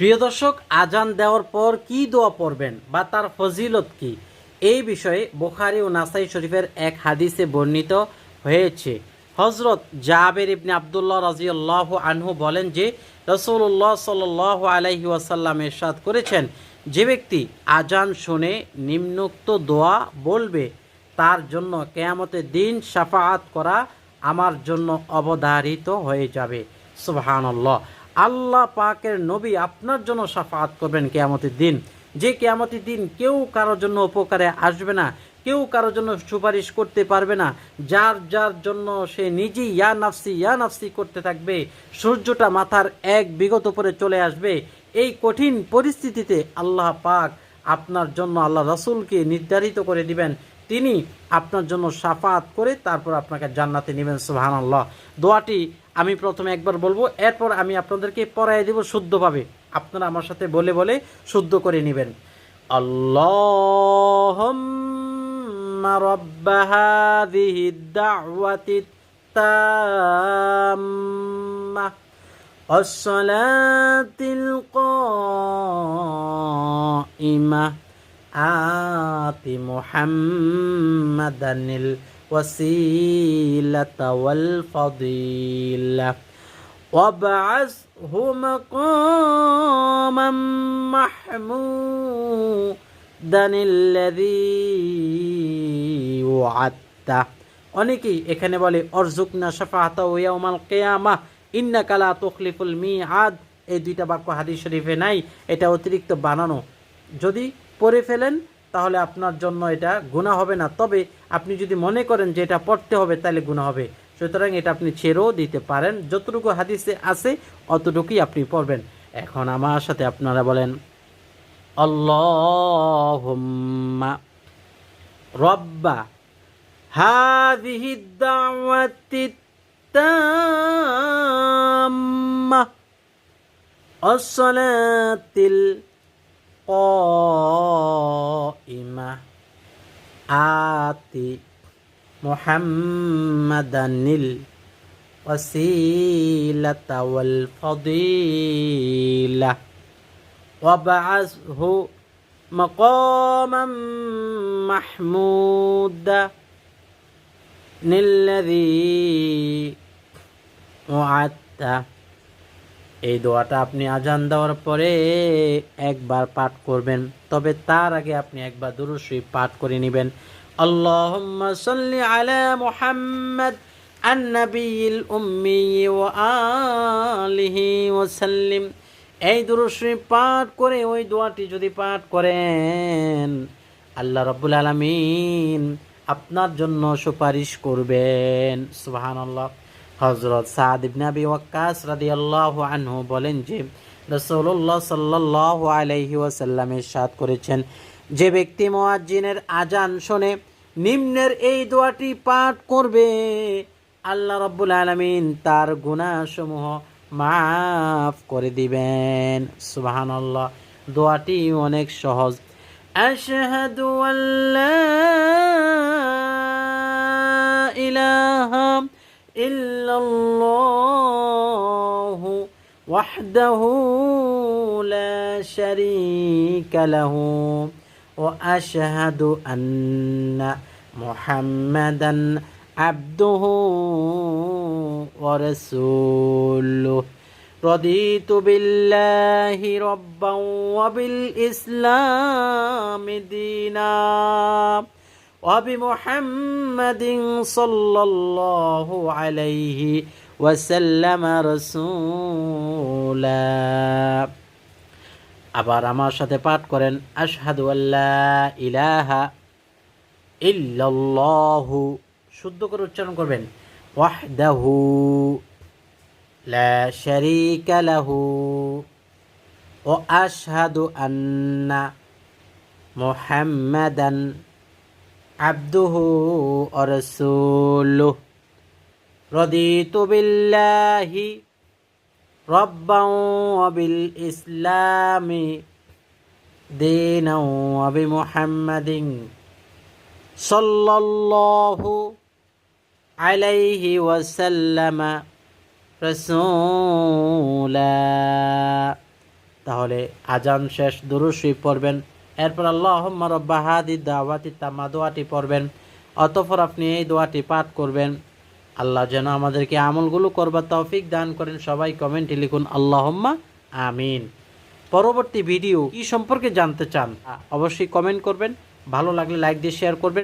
প্রিয় দর্শক, আজান দেওয়ার পর কি দোয়া পড়বেন বা তার ফজিলত কি? এই বিষয়ে বোখারি ও নাসাই শরীফের এক হাদিসে বর্ণিত হয়েছে। হজরত জাবের ইবনে আবদুল্লাহ রাজিউল্লাহ আনহু বলেন যে রসুল্লাহ সাল আলাইহি ওয়াসাল্লাম এরশাদ করেছেন, যে ব্যক্তি আজান শুনে নিম্নোক্ত দোয়া বলবে, তার জন্য কেয়ামতের দিন সাফাআত করা আমার জন্য অবধারিত হয়ে যাবে। সুবহানাল্লাহ। আল্লাহ পাকের নবী আপনার জন্য সাফাত করবেন কেয়ামতের দিন। যে কেয়ামতের দিন কেউ কারোর জন্য উপকারে আসবে না, কেউ কারোর জন্য সুপারিশ করতে পারবে না, যার যার জন্য সে নিজেই ইয়া নাফসি ইয়া নাফসি করতে থাকবে, সূর্যটা মাথার এক বিগত উপরে চলে আসবে। এই কঠিন পরিস্থিতিতে আল্লাহ পাক আপনার জন্য আল্লাহ রাসূলকে নির্ধারিত করে দিবেন তিনি আপনার জন্য সাফাত করে তারপর আপনাকে জান্নাতে নেবেন সুবহানাল্লাহ দোয়াটি আমি প্রথমে একবার বলবো এরপর আমি আপনাদেরকে পড়াই দেব শুদ্ধভাবে আপনারা আমার সাথে বলে বলে শুদ্ধ করে নেবেন আল্লাহুম্মা রাব্ব হাযিহি দাওয়াতি তাম্মা والصلاة القائمة آت محمدا الوسيلة والفضيلة وابعثه مقاما محمودا الذي وعدته অনেকেই এখানে বলে অরজুকনা সাফাহাতা ওয়াউমাল কেয়ামা ইন্না কালা তখলিফুল মি আদ এই দুইটা বাক্য হাদিস শরীফে নাই এটা অতিরিক্ত বানানো যদি পড়ে ফেলেন তাহলে আপনার জন্য এটা গুণা হবে না তবে আপনি যদি মনে করেন যে এটা পড়তে হবে তাহলে গুণা হবে সুতরাং এটা আপনি ছেড়েও দিতে পারেন যতটুকু হাদিসে আছে অতটুকুই আপনি পড়বেন এখন আমার সাথে আপনারা বলেন আল্লাহুম্মা রব্বা হাদিহি দাওয়াতি التامة الصلاة قائمة. آتي محمدا الوسيلة والفضيلة. وابعثه مقاما محمودا. الذي وعدته. এই দোয়াটা আপনি আজান দেওয়ার পরে একবার পাঠ করবেন, তবে তার আগে আপনি একবার দুরুশ্রী পাঠ করে নেবেন। আল্লাহ সাল্লি ওয়া সাল্লিম এই দুরুশ্রী পাঠ করে ওই দোয়াটি যদি পাঠ করেন, আল্লাহ রব্বুল আলমিন আপনার জন্য সুপারিশ করবেন। সুবহানাল্লাহ। হজরত সাদ ইবনে আবি ওয়াক্কাস রাদিয়াল্লাহু আনহু বলেন যে, রাসূলুল্লাহ সাল্লাল্লাহু আলাইহি ওয়াসাল্লাম ইরশাদ করেছেন, যে ব্যক্তি মুয়াজ্জিনের আজান শুনে নিম্নের এই দোয়াটি পাঠ করবে, আল্লাহ রাব্বুল আলামিন তার গুনাহসমূহ মাফ করে দিবেন। সুবহানাল্লাহ, দোয়াটি অনেক সহজ। আশহাদু আল্লা ইলাহা إلا الله وحده لا شريك له. وأشهد أن محمدا عبده ورسوله. رضيت بالله ربا وبالإسلام دينا. وبمحمد صلى الله عليه وسلم رسولا আবার আমার সাথে পাঠ করেন আশহাদু আল্লাহ ইলাহা ইল্লাল্লাহু শুদ্ধ করে উচ্চারণ করবেন ওয়াহদাহু লা শারীকা লাহু ও আশহাদু আন্না মুহাম্মাদান عبده ورسوله رضيت بالله ربا وبالإسلام دينا وبمحمد صلى الله عليه وسلم رسولا তাহলে আজান শেষ দুরুশই পড়বেন এরপর আল্লাহ রব্বা হাদি দাওয়াতি তামা দোয়াটি পড়বেন, অতঃপর আপনি এই দোয়াটি পাঠ করবেন। আল্লাহ যেন আমাদেরকে আমলগুলো করবার তৌফিক দান করেন। সবাই কমেন্টে লিখুন, আল্লাহম্মা আমিন। পরবর্তী ভিডিও কি সম্পর্কে জানতে চান, অবশ্যই কমেন্ট করবেন। ভালো লাগলে লাইক দিয়ে শেয়ার করবেন।